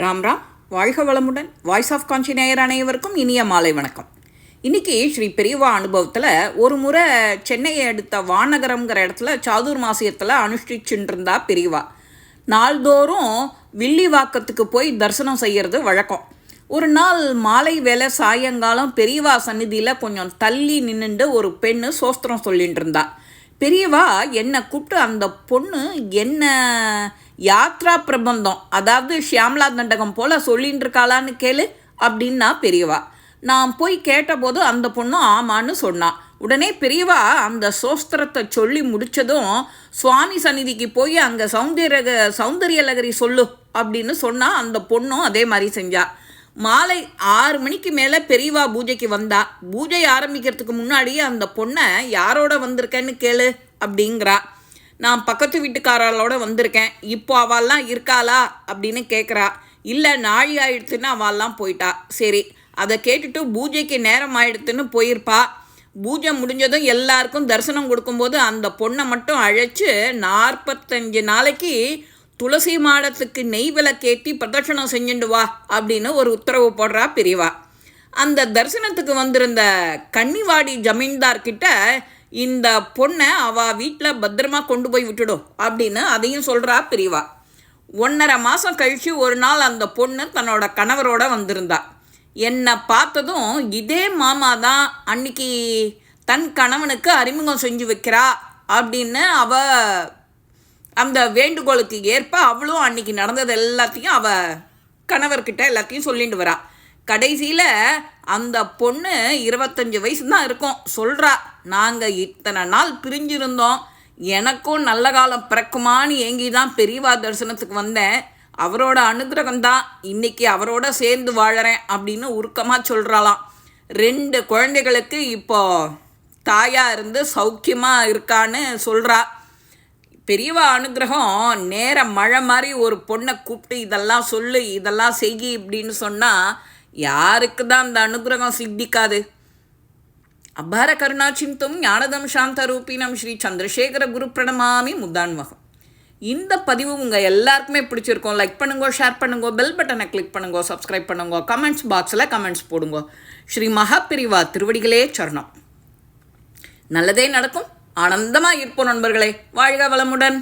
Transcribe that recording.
ராம் ராம் வாழ்க வளமுடன். Voice of கான்சி நேயர் அனைவருக்கும் இனிய மாலை வணக்கம். இன்றைக்கி ஸ்ரீ பெரியவா அனுபவத்தில் ஒரு முறை சென்னையை அடுத்த வானகரம்ங்கிற இடத்துல சாதுர் மாசியத்தில் அனுஷ்டிச்சுட்டு பெரியவா. நாள்தோறும் வில்லிவாக்கத்துக்கு போய் தரிசனம் செய்கிறது வழக்கம். ஒரு நாள் மாலை வேலை சாயங்காலம் பெரியவா சந்நிதியில் கொஞ்சம் தள்ளி நின்றுண்டு ஒரு பெண்ணு சோஸ்திரம் சொல்லிட்டு இருந்தா பெரியவா என்னை கூப்பிட்டு அந்த பொண்ணு என்ன யாத்ரா பிரபந்தம். அதாவது ஷியாம்லா தண்டகம் போல சொல்லின்னு இருக்காளான்னு கேளு அப்படின்னா பெரியவா. நான் போய் கேட்டபோது அந்த பொண்ணு ஆமான்னு சொன்னான் உடனே பெரியவா அந்த சோஸ்திரத்தை சொல்லி முடித்ததும் சுவாமி சந்நிதிக்கு போய் அங்கே சௌந்தரிய சௌந்தரிய லகரி சொல்லு அப்படின்னு சொன்னால் அந்த பொண்ணும் அதே மாதிரி செஞ்சா. மாலை ஆறு மணிக்கு மேலே பெரியவா பூஜைக்கு வந்தா. பூஜை ஆரம்பிக்கிறதுக்கு முன்னாடி அந்த பொண்ணை யாரோட வந்திருக்கேன்னு கேளு அப்படிங்கிறா. நான் பக்கத்து வீட்டுக்காரர்களோட வந்திருக்கேன். இப்போ அவள்லாம் இருக்காளா? அப்படின்னு கேட்குறா இல்லை நாழி ஆயிடுத்துன்னு அவள்லாம் போயிட்டா. சரி அதை கேட்டுட்டு பூஜைக்கு நேரம் ஆயிடுத்துன்னு போயிருப்பா. பூஜை முடிஞ்சதும் எல்லாருக்கும் தரிசனம் கொடுக்கும்போது அந்த பொண்ணை மட்டும் அழைச்சி நாற்பத்தஞ்சு நாளைக்கு துளசி மாடத்துக்கு நெய் விலை கேட்டி பிரதட்சணம் செஞ்சுண்டு வா அப்படின்னு ஒரு உத்தரவு போடுறா பெரியவா. அந்த தரிசனத்துக்கு வந்திருந்த கன்னிவாடி ஜமீன்தார்கிட்ட இந்த பொண்ணை அவள் வீட்டில் பத்திரமா கொண்டு போய் விட்டுடும் அப்படின்னு அதையும் சொல்கிறா பிரிவா. ஒன்றரை மாதம் கழித்து ஒரு நாள் அந்த பொண்ணு தன்னோட கணவரோட வந்திருந்தா. என்னை பார்த்ததும் இதே மாமா தான் அன்னைக்கு தன் கணவனுக்கு அறிமுகம் செஞ்சு வைக்கிறா அப்படின்னு அவ அந்த வேண்டுகோளுக்கு ஏற்ப அவளும் அன்னைக்கு நடந்தது எல்லாத்தையும் அவ கணவர்கிட்ட எல்லாத்தையும் சொல்லிட்டு வரா. கடைசியில் அந்த பொண்ணு இருபத்தஞ்சி வயசு தான் இருக்கும். சொல்கிறா நாங்கள் இத்தனை நாள் பிரிஞ்சிருந்தோம். எனக்கும் நல்ல காலம் பிறக்குமான்னு ஏங்கி தான் பெரியவா தரிசனத்துக்கு வந்தேன். அவரோட அனுகிரகம் தான் இன்றைக்கி அவரோட சேர்ந்து வாழறேன் அப்படின்னு உருக்கமாக சொல்கிறாளாம் ரெண்டு குழந்தைகளுக்கு இப்போ தாயாக இருந்து சௌக்கியமாக இருக்கான்னு சொல்கிறா பெரியவா அனுகிரகம் நேர மழை மாதிரி ஒரு பொண்ணை கூப்பிட்டு இதெல்லாம் சொல்லு இதெல்லாம் செய் இப்படின்னு சொன்னால் யாருக்கு தான் அந்த அனுகிரகம் சித்திக்காது? அபார கருணாச்சிந்தும் ஞானதம் சாந்த ரூபினம் ஸ்ரீ சந்திரசேகர குரு பிரணமாமி முத்தான்வகம் இந்த பதிவு உங்கள் எல்லாருக்குமே பிடிச்சிருக்கோம். லைக் பண்ணுங்க ஷேர் பண்ணுங்க பெல் பட்டனை கிளிக் பண்ணுங்க சப்ஸ்கிரைப் பண்ணுங்க கமெண்ட்ஸ் பாக்ஸில் கமெண்ட்ஸ் போடுங்க. ஸ்ரீ மகாபிரிவா திருவடிகளே சரணம். நல்லதே நடக்கும். ஆனந்தமாக இருப்போம் நண்பர்களே. வாழ்க வளமுடன்.